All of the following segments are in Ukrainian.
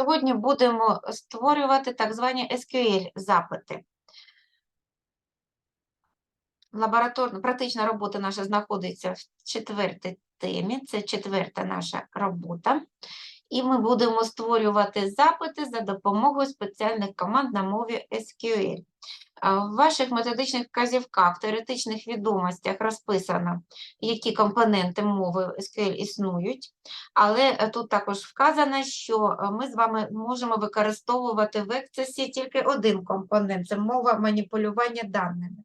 Сьогодні будемо створювати так звані SQL-запити. Лабораторна практична робота наша знаходиться в четвертій темі, це четверта наша робота. І ми будемо створювати запити за допомогою спеціальних команд на мові SQL. В ваших методичних вказівках, теоретичних відомостях розписано, які компоненти мови SQL існують, але е, тут також вказано, що е, ми з вами можемо використовувати в Access тільки один компонент – це мова маніпулювання даними.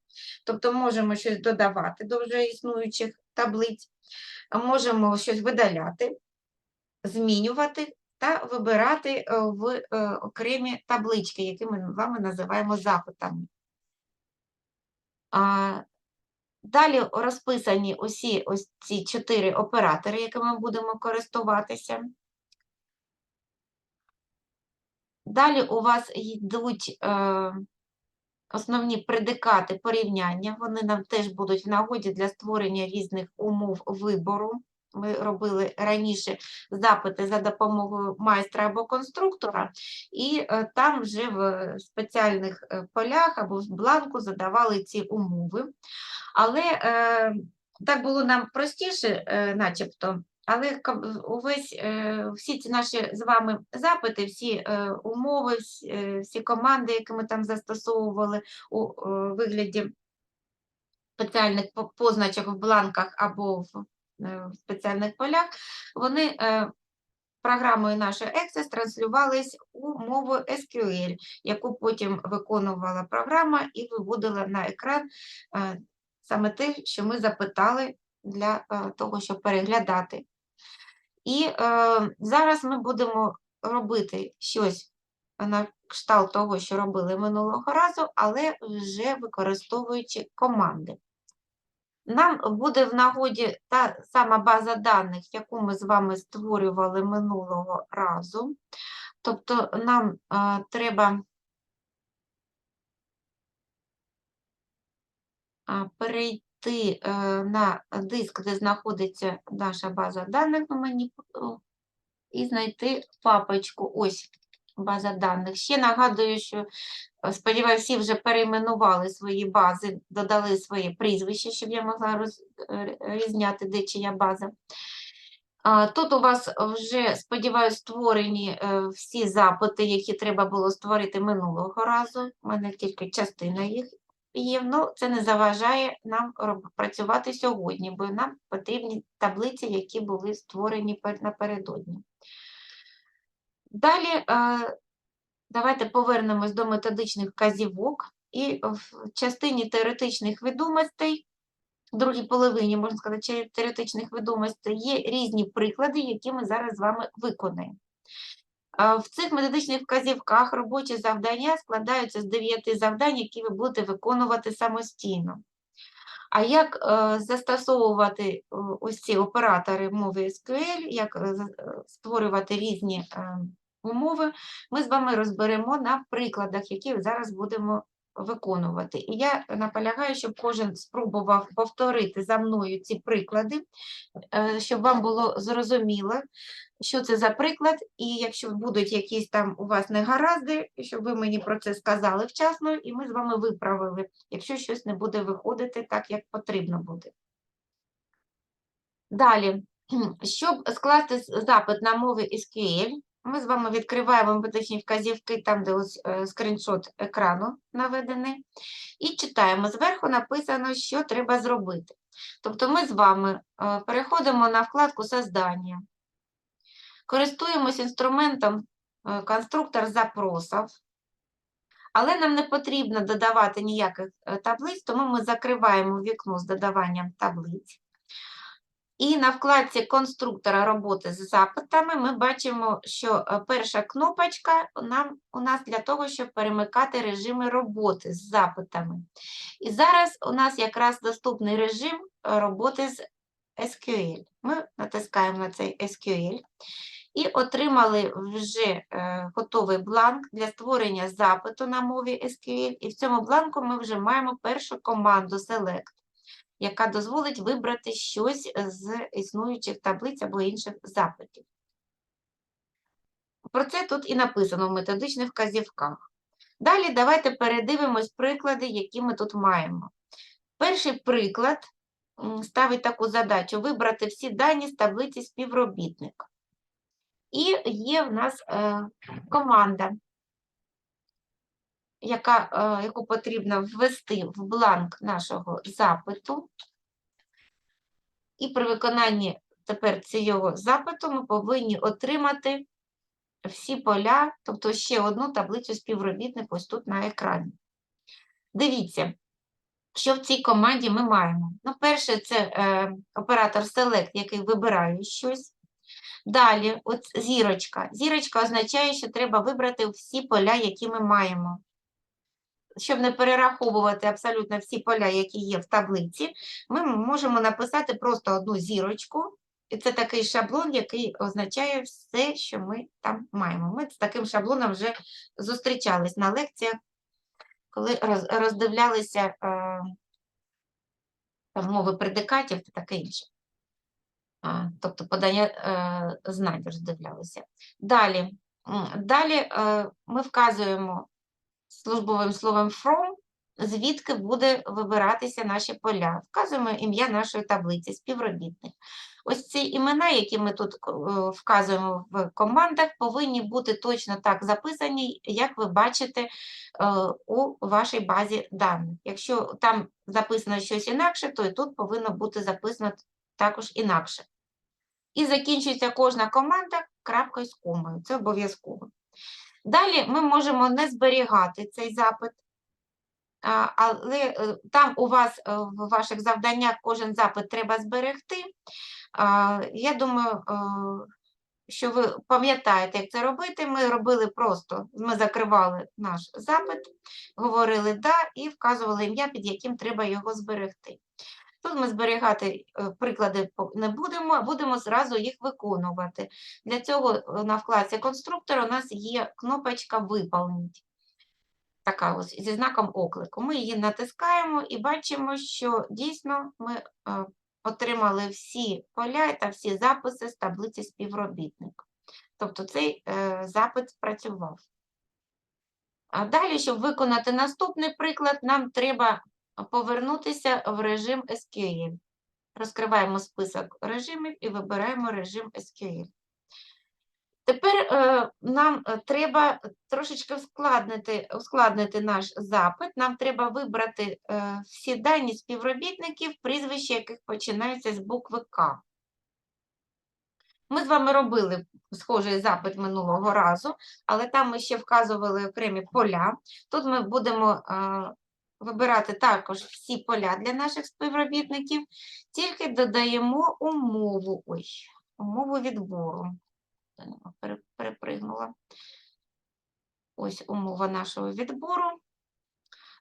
Тобто можемо щось додавати до вже існуючих таблиць, можемо щось видаляти, змінювати та вибирати е, в окремі таблички, які ми з вами називаємо запитами. Далі розписані усі ось ці чотири оператори, якими ми будемо користуватися. Далі у вас йдуть е, основні предикати порівняння. Вони нам теж будуть в нагоді для створення різних умов вибору. Ми робили раніше запити за допомогою майстра або конструктора, і е, там вже в спеціальних е, полях або в бланку задавали ці умови. Але е, так було нам простіше, начебто, але увесь, всі ці наші з вами запити, всі умови, всі, команди, які ми там застосовували у вигляді спеціальних позначок в бланках або в в спеціальних полях, вони е, програмою нашої Access транслювались у мову SQL, яку потім виконувала програма і виводила на екран е, саме те, що ми запитали для е, того, щоб переглядати. І е, зараз ми будемо робити щось на кшталт того, що робили минулого разу, але вже використовуючи команди. Нам буде в нагоді та сама база даних, яку ми з вами створювали минулого разу. Тобто нам е, треба а, перейти е, на диск, де знаходиться наша база даних і знайти папочку. Ось база даних. Ще нагадую, що е, сподіваюся, всі вже перейменували свої бази, додали своє прізвище, щоб я могла розрізняти, де чия база. Тут у вас вже, сподіваюся, створені е, всі запити, які треба було створити минулого разу. У мене тільки частина їх є. Ну, це не заважає нам працювати сьогодні, бо нам потрібні таблиці, які були створені пер- напередодні. Далі давайте повернемось до методичних вказівок. І в частині теоретичних відомостей, в другій половині, можна сказати, теоретичних відомостей, є різні приклади, які ми зараз з вами виконаємо. В цих методичних вказівках робочі завдання складаються з дев'яти завдань, які ви будете виконувати самостійно. А як е, застосовувати е, ось ці оператори мови SQL, як е, створювати різні умови, ми з вами розберемо на прикладах, які зараз будемо виконувати. І я наполягаю, щоб кожен спробував повторити за мною ці приклади, е, щоб вам було зрозуміло, що це за приклад, і якщо будуть якісь там у вас негаразди, щоб ви мені про це сказали вчасно, і ми з вами виправили, якщо щось не буде виходити так, як потрібно буде. Далі, щоб скласти запит на мови SQL, ми з вами відкриваємо методичні вказівки, там, де ось е, скріншот екрану наведений, і читаємо. Зверху написано, що треба зробити. Тобто ми з вами е, переходимо на вкладку «Создання», користуємось інструментом е, конструктор запросів, але нам не потрібно додавати ніяких таблиць, тому ми закриваємо вікно з додаванням таблиць. І на вкладці конструктора роботи з запитами ми бачимо, що е, перша кнопочка нам, у нас для того, щоб перемикати режими роботи з запитами. І зараз у нас якраз доступний режим е, роботи з SQL. Ми натискаємо на цей SQL і отримали вже е, готовий бланк для створення запиту на мові SQL. І в цьому бланку ми вже маємо першу команду Select, яка дозволить вибрати щось з існуючих таблиць або інших запитів. Про це тут і написано в методичних вказівках. Далі давайте передивимось приклади, які ми тут маємо. Перший приклад ставить таку задачу: вибрати всі дані з таблиці співробітника. І є в нас е, команда, яка, е, яку потрібно ввести в бланк нашого запиту. І при виконанні тепер цього запиту ми повинні отримати всі поля, тобто ще одну таблицю співробітник ось тут на екрані. Дивіться, що в цій команді ми маємо. Ну, перше, це е, оператор Select, який вибирає щось. Далі, от зірочка. Зірочка означає, що треба вибрати всі поля, які ми маємо. Щоб не перераховувати абсолютно всі поля, які є в таблиці, ми можемо написати просто одну зірочку, і це такий шаблон, який означає все, що ми там маємо. Ми з таким шаблоном вже зустрічались на лекціях, коли роздивлялися е, мови предикатів та таке інше. Тобто подання е, знань роздивлялися. Далі, далі е, ми вказуємо службовим словом from, звідки буде вибиратися наші поля. Вказуємо ім'я нашої таблиці, співробітник. Ось ці імена, які ми тут е, вказуємо в командах, повинні бути точно так записані, як ви бачите е, у вашій базі даних. Якщо там записано щось інакше, то і тут повинно бути записано також інакше. І закінчується кожна команда крапкою з комою. Це обов'язково. Далі ми можемо не зберігати цей запит, але е, там у вас е, в ваших завданнях кожен запит треба зберегти. Я думаю, е, що ви пам'ятаєте, як це робити. Ми робили просто, ми закривали наш запит, говорили «да» і вказували ім'я, під яким треба його зберегти. Тут ми зберігати е, приклади не будемо, будемо зразу їх виконувати. Для цього е, на вкладці конструктора у нас є кнопочка «Виповніть». Така ось зі знаком оклику. Ми її натискаємо і бачимо, що дійсно ми е, отримали всі поля та всі записи з таблиці співробітник. Тобто цей запит спрацював. А далі, щоб виконати наступний приклад, нам треба повернутися в режим SQL. Розкриваємо список режимів і вибираємо режим SQL. Тепер е, нам е, треба трошечки ускладнити, ускладнити наш запит. Нам треба вибрати е, всі дані співробітників, прізвища яких починаються з букви К. Ми з вами робили схожий запит минулого разу, але там ми ще вказували окремі поля. Тут ми будемо е, вибирати також всі поля для наших співробітників, тільки додаємо умову, ой, умову відбору. Перепригнула. Ось умова нашого відбору.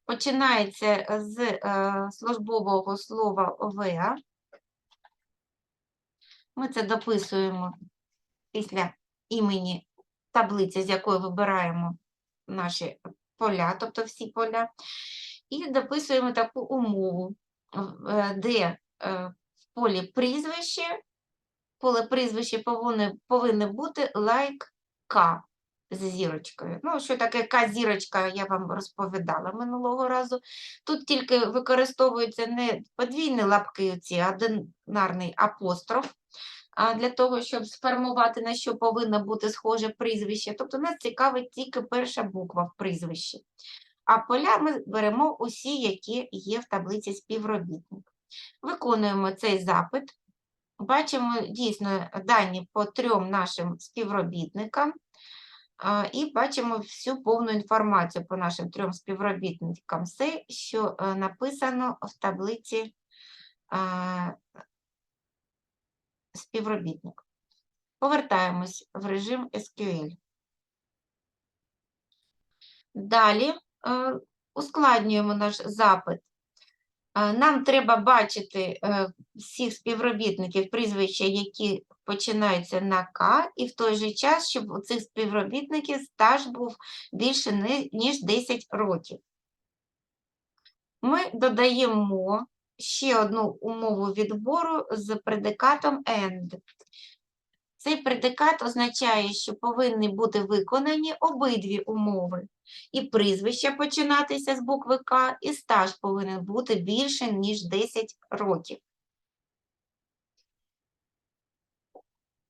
Починається з е, службового слова «веа». Ми це дописуємо після імені таблиці, з якої вибираємо наші поля, тобто всі поля, і дописуємо таку умову, е, де е, в полі прізвище, поле прізвище повинно, повинно бути like К з зірочкою. Ну, що таке К-зірочка, я вам розповідала минулого разу. Тут тільки використовуються не подвійні лапки, оці, а одинарний апостроф, для того, щоб сформувати, на що повинно бути схоже прізвище. Тобто нас цікавить тільки перша буква в прізвищі. А поля ми беремо усі, які є в таблиці співробітник. Виконуємо цей запит. Бачимо дійсно дані по трьом нашим співробітникам. І бачимо всю повну інформацію по нашим трьом співробітникам. Все, що е, написано в таблиці співробітник. Повертаємось в режим SQL. Далі е, ускладнюємо наш запит. Е, Нам треба бачити е, всіх співробітників, прізвища, які починаються на К, і в той же час, щоб у цих співробітників стаж був більше ніж 10 років. Ми додаємо ще одну умову відбору з предикатом AND. Цей предикат означає, що повинні бути виконані обидві умови. І прізвище починатися з букви К, і стаж повинен бути більше, ніж 10 років.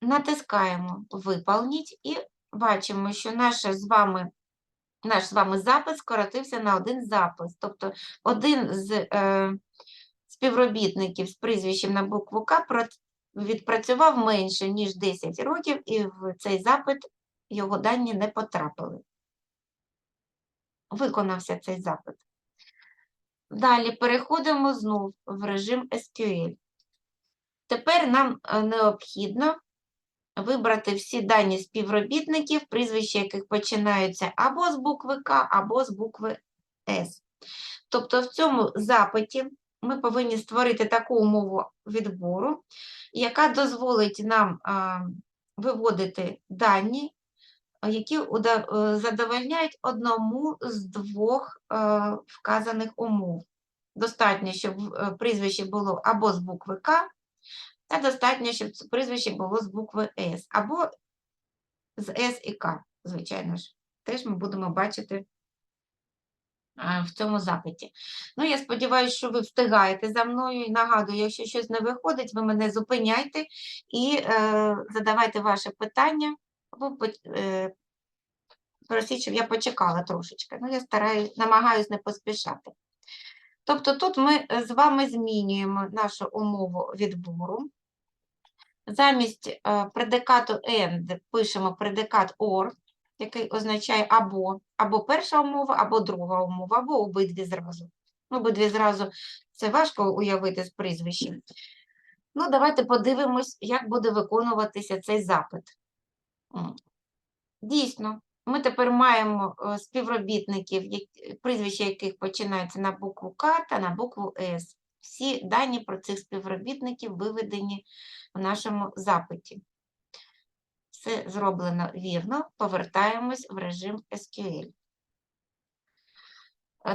Натискаємо «Виповніть» і бачимо, що наша з вами, наш з вами запис скоротився на один запис. Тобто один з е, співробітників з прізвищем на букву К відпрацював менше, ніж 10 років, і в цей запит його дані не потрапили. Виконався цей запит. Далі переходимо знов в режим SQL. Тепер нам е, необхідно вибрати всі дані співробітників, прізвища яких починаються або з букви К, або з букви С. Тобто в цьому запиті ми повинні створити таку умову відбору, яка дозволить нам виводити дані, які е, задовольняють одному з двох е, вказаних умов. Достатньо, щоб е, прізвище було або з букви К, та достатньо, щоб прізвище було з букви С, або з С і К, звичайно ж. Теж ми будемо бачити в цьому запиті. Ну, я сподіваюся, що ви встигаєте за мною і нагадую, якщо щось не виходить, ви мене зупиняйте і е, задавайте ваше питання, або е, просіть, щоб я почекала трошечки. Ну, я стараюсь, намагаюсь не поспішати. Тобто тут ми е, з вами змінюємо нашу умову відбору. Замість е, предикату and пишемо предикат or, який означає або, або перша умова, або друга умова, або обидві зразу. Ну, Обидві зразу це важко уявити з прізвищем. Ну, давайте подивимось, як буде виконуватися цей запит. Дійсно, ми тепер маємо е, співробітників, прізвища яких починаються на букву К та на букву С. Всі дані про цих співробітників виведені в нашому запиті. Все зроблено вірно, повертаємось в режим SQL.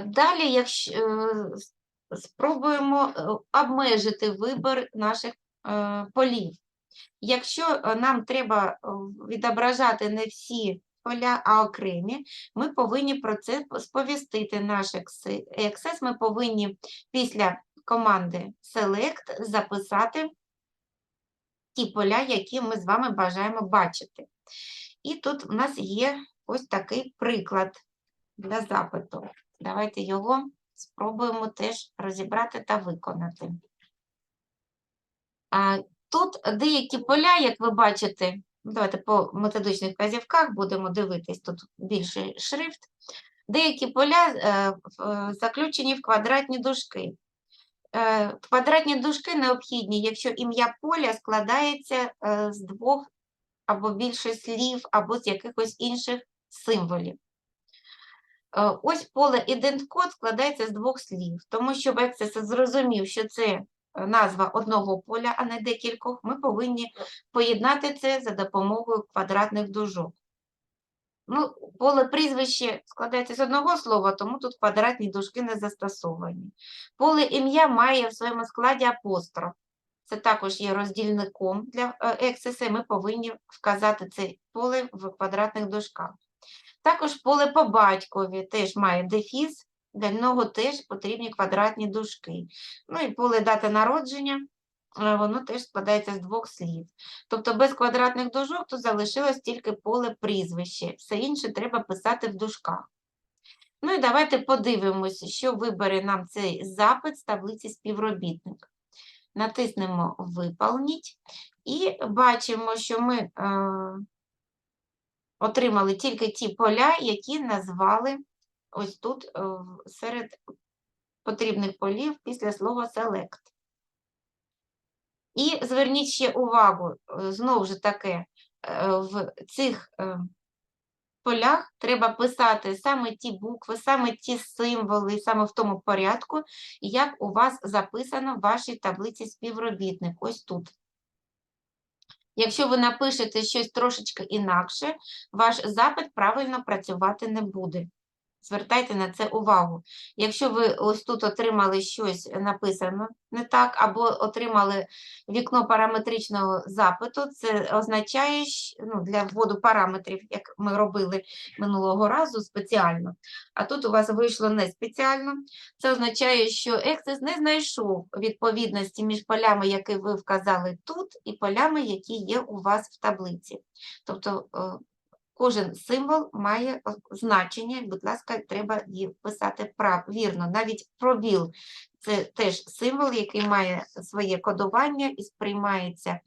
Далі, якщо е, спробуємо е, обмежити вибір наших е, полів. Якщо нам треба відображати не всі поля, а окремі, ми повинні про це сповістити наш Access. Ми повинні після команди Select записати ті поля, які ми з вами бажаємо бачити. І тут у нас є ось такий приклад для запиту. Давайте його спробуємо теж розібрати та виконати. А, Тут деякі поля, як ви бачите, давайте по методичних вказівках будемо дивитись, тут більший шрифт. Деякі поля е, е, заключені в квадратні дужки. Е, Квадратні дужки необхідні, якщо ім'я поля складається е, з двох або більше слів, або з якихось інших символів. Е, Ось поле іденткод складається з двох слів, тому щоб Access зрозумів, що це е, назва одного поля, а не декількох, ми повинні поєднати це за допомогою квадратних дужок. Ну, поле прізвище складається з одного слова, тому тут квадратні дужки не застосовані. Поле ім'я має в своєму складі апостроф. Це також є роздільником для е, і ми повинні вказати це поле в квадратних дужках. Також поле по батькові теж має дефіс, для нього теж потрібні квадратні дужки. Ну і поле дати народження, воно теж складається з двох слів. Тобто без квадратних дужок тут залишилось тільки поле прізвище. Все інше треба писати в дужках. Ну і давайте подивимося, що вибере нам цей запит з таблиці співробітник. Натиснемо «Виповніть» і бачимо, що ми е, отримали тільки ті поля, які назвали ось тут е, серед потрібних полів після слова select. І зверніть ще увагу, е, знову ж таки, е, в цих е, полях треба писати саме ті букви, саме ті символи, саме в тому порядку, як у вас записано в вашій таблиці співробітник, ось тут. Якщо ви напишете щось трошечки інакше, ваш запит правильно працювати не буде. Звертайте на це увагу. Якщо ви ось тут отримали щось написано не так, або отримали вікно параметричного запиту, це означає, ну, для вводу параметрів, як ми робили минулого разу спеціально, а тут у вас вийшло не спеціально. Це означає, що Access не знайшов відповідності між полями, які ви вказали тут, і полями, які є у вас в таблиці. Тобто е, кожен символ має е, значення, будь ласка, треба її писати прав, вірно. Навіть пробіл – це теж символ, який має своє кодування і сприймається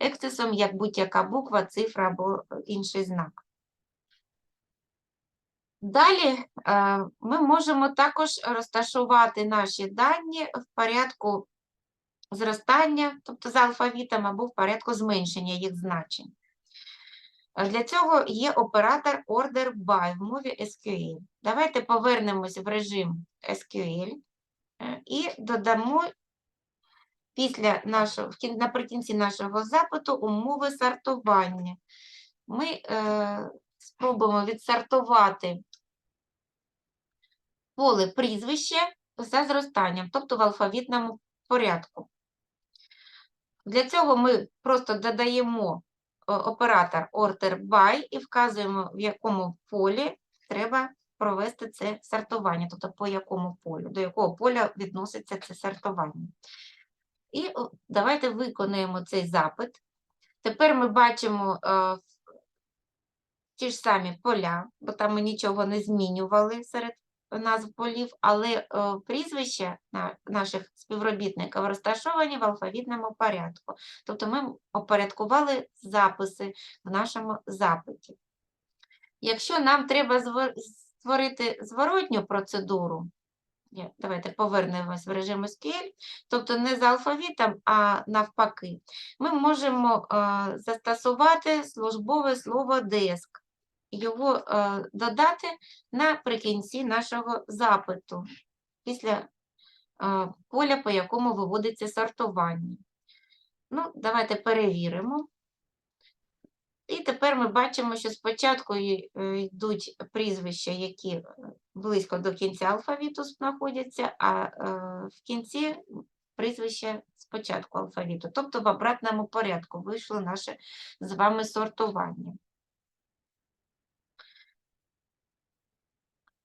ексцесом як будь-яка буква, цифра або е, інший знак. Далі е, ми можемо також розташувати наші дані в порядку зростання, тобто за алфавітом, або в порядку зменшення їх значень. Для цього є оператор order by в мові SQL. Давайте повернемось в режим SQL е, і додамо після нашого, наприкінці нашого запиту умови сортування. Ми е, спробуємо відсортувати поле прізвище за зростанням, тобто в алфавітному порядку. Для цього ми просто додаємо оператор order by і вказуємо, в якому полі треба провести це сортування, тобто по якому полю, до якого поля відноситься це сортування. І давайте виконаємо цей запит. Тепер ми бачимо е, ті ж самі поля, бо там ми нічого не змінювали серед назв полів, але е, прізвища наших співробітників розташовані в алфавітному порядку. Тобто ми опорядкували записи в нашому запиті. Якщо нам треба створити зворотню процедуру, давайте повернемось в режим SQL, тобто не за алфавітом, а навпаки, ми можемо е, застосувати службове слово деск, його е, додати наприкінці нашого запиту, після е, поля, по якому виводиться сортування. Ну, давайте перевіримо. І тепер ми бачимо, що спочатку е, йдуть прізвища, які близько до кінця алфавіту знаходяться, а в кінці прізвище спочатку алфавіту. Тобто в обратному порядку вийшло наше з вами сортування.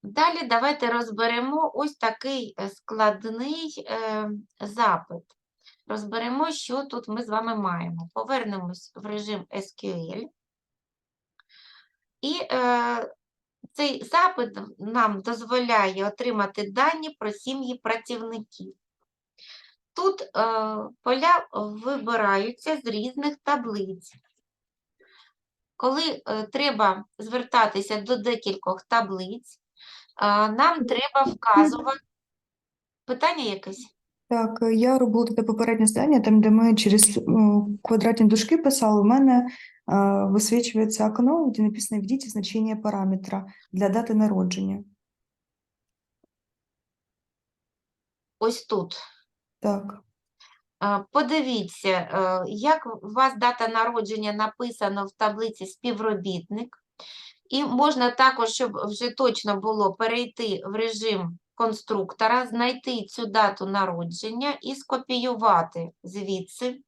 Далі давайте розберемо ось такий е, складний е, запит. Розберемо, що тут ми з вами маємо. Повернемось в режим SQL. І е, цей запит нам дозволяє отримати дані про сім'ї працівників. Тут е, поля вибираються з різних таблиць. Коли е, треба звертатися до декількох таблиць, нам треба вказувати. Питання якесь? Так, е, я робила таке попереднє здання, там, де ми через ну, квадратні дужки писали, у мене е, висвічується окно, де написано «Введите значение параметра для дати народження». Ось тут. Так, Е, Подивіться, е, як у вас дата народження написано в таблиці співробітник. І можна також, щоб вже точно було, перейти в режим конструктора, знайти цю дату народження і скопіювати звідси.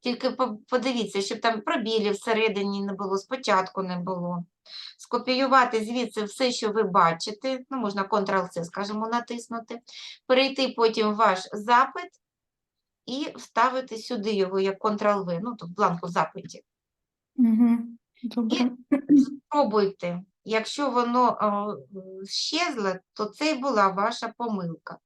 Тільки подивіться, щоб там пробілів всередині не було, спочатку не було. Скопіювати звідси все, що ви бачите, ну, можна Ctrl-C, скажімо, натиснути, перейти потім в ваш запит і вставити сюди його як Ctrl-V, ну, тут бланку в запиті. угу. Добре. Спробуйте. Якщо воно щезло, то це і була ваша помилка.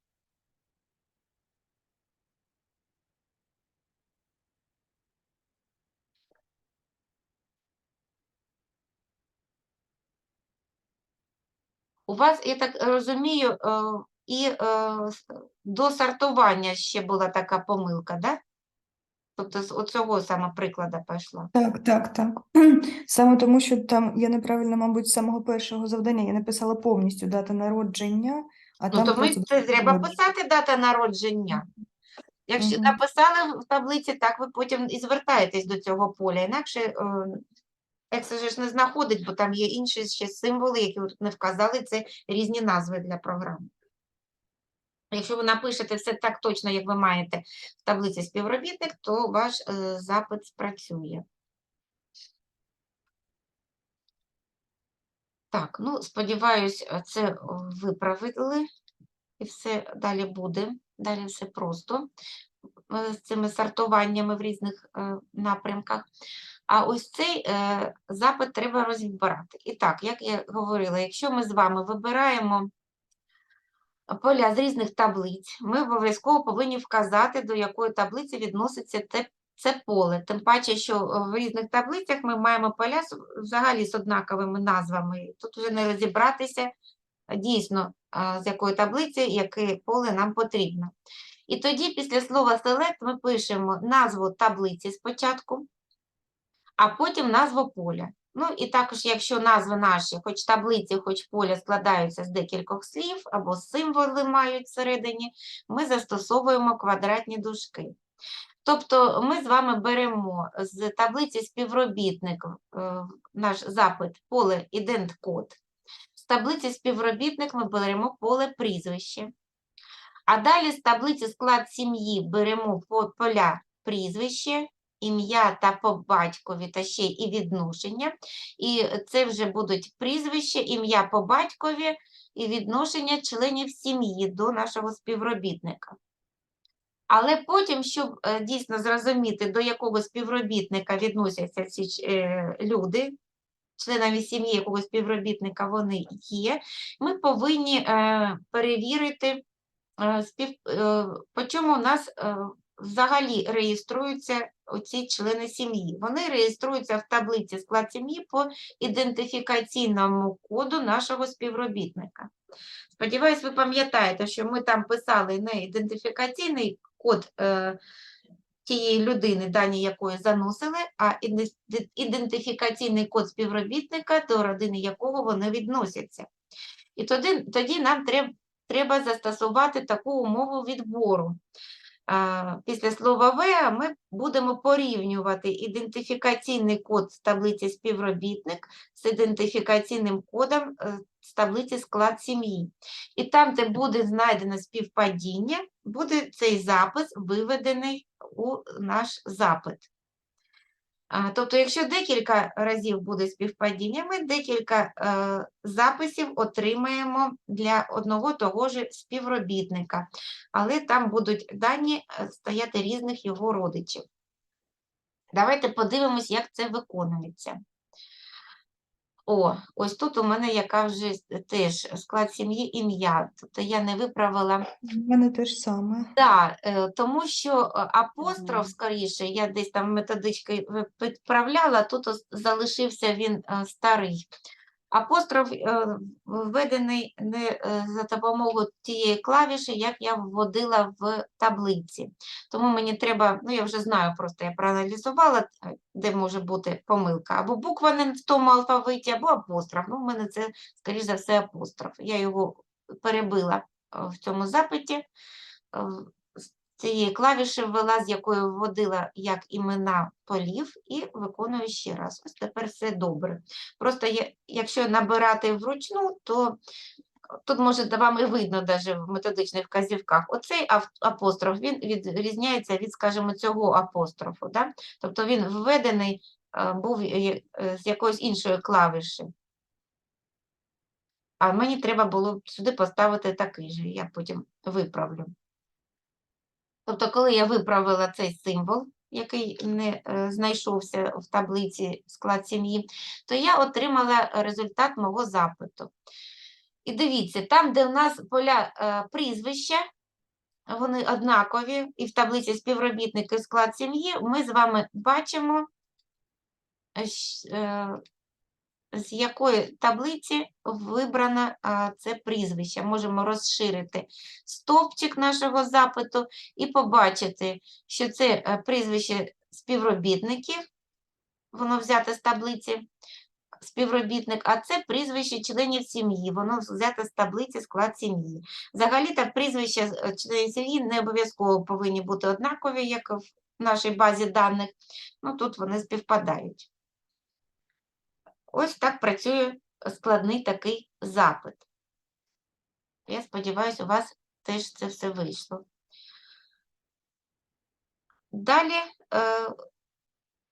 У вас, я так розумію, е, і е, до сортування ще була така помилка, да? Тобто з оцього саме прикладу пішла. Так, так, так. Саме тому, що там я неправильно, мабуть, з самого першого завдання я написала повністю дата народження, а Ну, там то ми просто це треба писати дата народження. Якщо Мгм. написали в таблиці, так ви потім і звертаєтесь до цього поля. Інакше е, Excel ж не знаходить, бо там є інші ще символи, які не вказали, це різні назви для програми. Якщо ви напишете все так точно, як ви маєте в таблиці співробітник, то ваш е, запит спрацює. Так, ну, сподіваюсь, е, це виправили, і все далі буде. Далі все просто е, з цими сортуваннями в різних е, напрямках. А ось цей запит треба розібрати. І так, як я говорила, якщо ми з вами вибираємо поля з різних таблиць, ми обов'язково повинні вказати, до якої таблиці відноситься те, це поле. Тим паче, що е, в різних таблицях ми маємо поля взагалі з однаковими назвами. Тут вже не розібратися дійсно, з якої таблиці, яке поле нам потрібно. І тоді після слова select ми пишемо назву таблиці спочатку, а потім назву поля. Ну і також, якщо назви наші, хоч таблиці, хоч поля складаються з декількох слів або символи мають всередині, ми застосовуємо квадратні дужки. Тобто ми з вами беремо з таблиці співробітник е, наш запит поле ідент-код. З таблиці співробітник ми беремо поле прізвище. А далі з таблиці склад сім'ї беремо по- поля прізвище, ім'я та по батькові та ще і відношення. І це вже будуть прізвище, ім'я по батькові і відношення членів сім'ї до нашого співробітника. Але потім, щоб е, дійсно зрозуміти, до якого співробітника відносяться ці е, люди, членами сім'ї якого співробітника вони є, ми повинні е, перевірити, по чому у нас взагалі реєструються оці члени сім'ї. Вони реєструються в таблиці склад сім'ї по ідентифікаційному коду нашого співробітника. Сподіваюсь, ви пам'ятаєте, що ми там писали не ідентифікаційний код е, тієї людини, дані якої заносили, а ідентифікаційний код співробітника, до родини якого вони відносяться. І тоді, тоді нам треб, треба застосувати таку умову відбору. Після слова «в» ми будемо порівнювати ідентифікаційний код з таблиці співробітник з ідентифікаційним кодом е, з таблиці склад сім'ї. І там, де буде знайдено співпадіння, буде цей запис виведений у наш запит. Тобто, якщо декілька разів буде співпадіння, ми декілька е, записів отримаємо для одного того ж співробітника, але там будуть дані е, стояти різних його родичів. Давайте подивимось, як це виконується. О, ось тут у мене яка вже теж склад сім'ї ім'я. Тобто я не виправила У мене те ж саме. Так, да, тому що е, апостроф, скоріше, я десь там методички підправляла, тут залишився він е, старий. Апостроф е, введений не е, за допомогою тієї клавіші, як я вводила в таблиці. Тому мені треба, ну я вже знаю, просто я проаналізувала, е, де може бути помилка. Або буква не в тому алфавиті, або апостроф. Ну, в мене це, скоріш за все, апостроф. Я його перебила в цьому запиті цієї клавіші ввела, з якою вводила як імена полів, і виконую ще раз. Ось тепер все добре. Просто є- якщо набирати вручну, то тут може вам і видно навіть в методичних вказівках. Оцей апостроф він відрізняється від, скажімо, цього апострофу. Да? Тобто він введений е, був е, з якоїсь іншої клавіші. А мені треба було сюди поставити такий же, я потім виправлю. Тобто, коли я виправила цей символ, який не е, знайшовся в таблиці склад сім'ї, то я отримала результат мого запиту. І дивіться, там, де у нас поля е, прізвища, вони однакові, і в таблиці співробітники склад сім'ї, ми з вами бачимо, е, з якої таблиці вибрано це прізвище. Можемо розширити стовпчик нашого запиту і побачити, що це е, прізвище співробітників, воно взяте з таблиці співробітник, а це прізвище членів сім'ї, воно взяте з таблиці склад сім'ї. Взагалі-то прізвища е, членів сім'ї не обов'язково повинні бути однакові, як в нашій базі даних. Ну, тут вони співпадають. Ось так працює складний такий запит. Я сподіваюся, у вас теж це все вийшло. Далі е,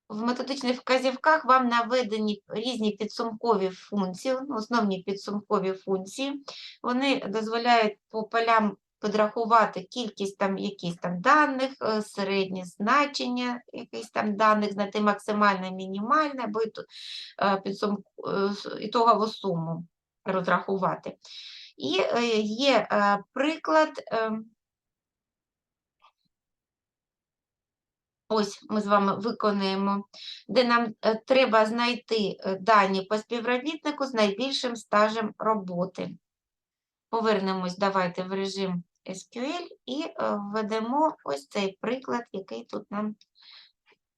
в методичних вказівках вам наведені різні підсумкові функції, ну, основні підсумкові функції. Вони дозволяють по полям підрахувати кількість там якісь там даних, е, середнє значення якихось там даних, знайти максимальне, мінімальне, або е, підсум... е, ітогову суму розрахувати. І є приклад. Ось ми з вами виконуємо, де нам треба знайти дані по співробітнику з найбільшим стажем роботи. Повернемось, давайте в режим SQL і е, введемо ось цей приклад, який тут нам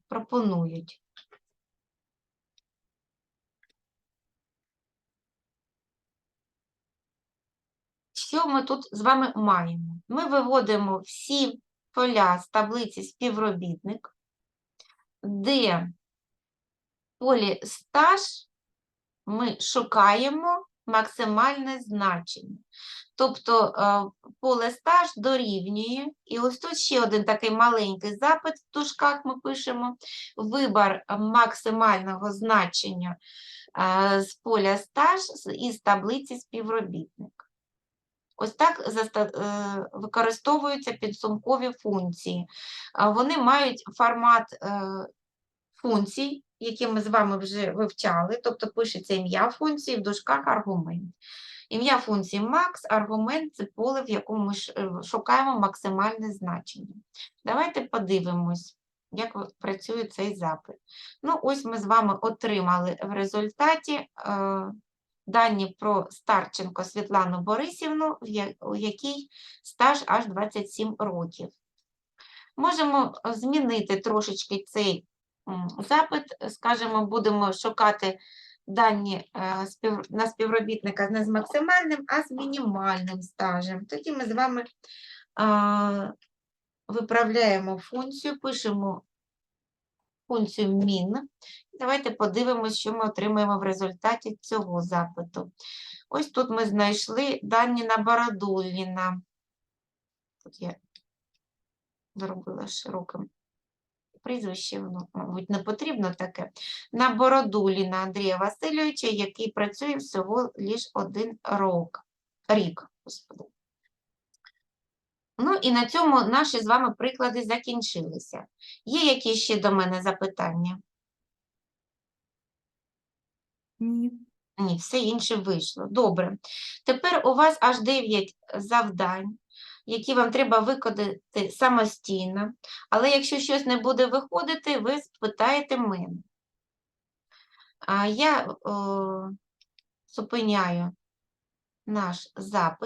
пропонують. Що ми тут з вами маємо? Ми виводимо всі поля з таблиці співробітник, де в полі стаж ми шукаємо максимальне значення. Тобто е, поле стаж дорівнює, і ось тут ще один такий маленький запит в дужках ми пишемо, вибір максимального значення е, з поля стаж із таблиці співробітник. Ось так е, використовуються підсумкові функції. Вони мають формат функцій, які ми з вами вже вивчали, тобто пишеться ім'я функції в дужках аргумент. Ім'я функції max, аргумент це поле, в якому ми е, шукаємо максимальне значення. Давайте подивимось, як працює цей запит. Ну, ось ми з вами отримали в результаті е, дані про Старченко Світлану Борисівну, у якій стаж аж 27 років. Можемо е, змінити трошечки цей запит, скажімо, будемо шукати дані е, на співробітника не з максимальним, а з мінімальним стажем. Тоді ми з вами виправляємо функцію, пишемо функцію min. Давайте подивимося, що ми отримаємо в результаті цього запиту. Ось тут ми знайшли дані на Бородуліна. Тут я зробила широким прізвище, воно, мабуть, не потрібно таке. На Бородуліна Андрія Васильовича, який працює всього лише один рок, рік. Господи. Ну і на цьому наші з вами приклади закінчилися. Є якісь ще до мене запитання? Ні. Ні, все інше вийшло. Добре. Тепер у вас аж 9 завдань, які вам треба виконати самостійно. Але якщо щось не буде виходити, ви спитаєте мене. Я о, зупиняю наш запис.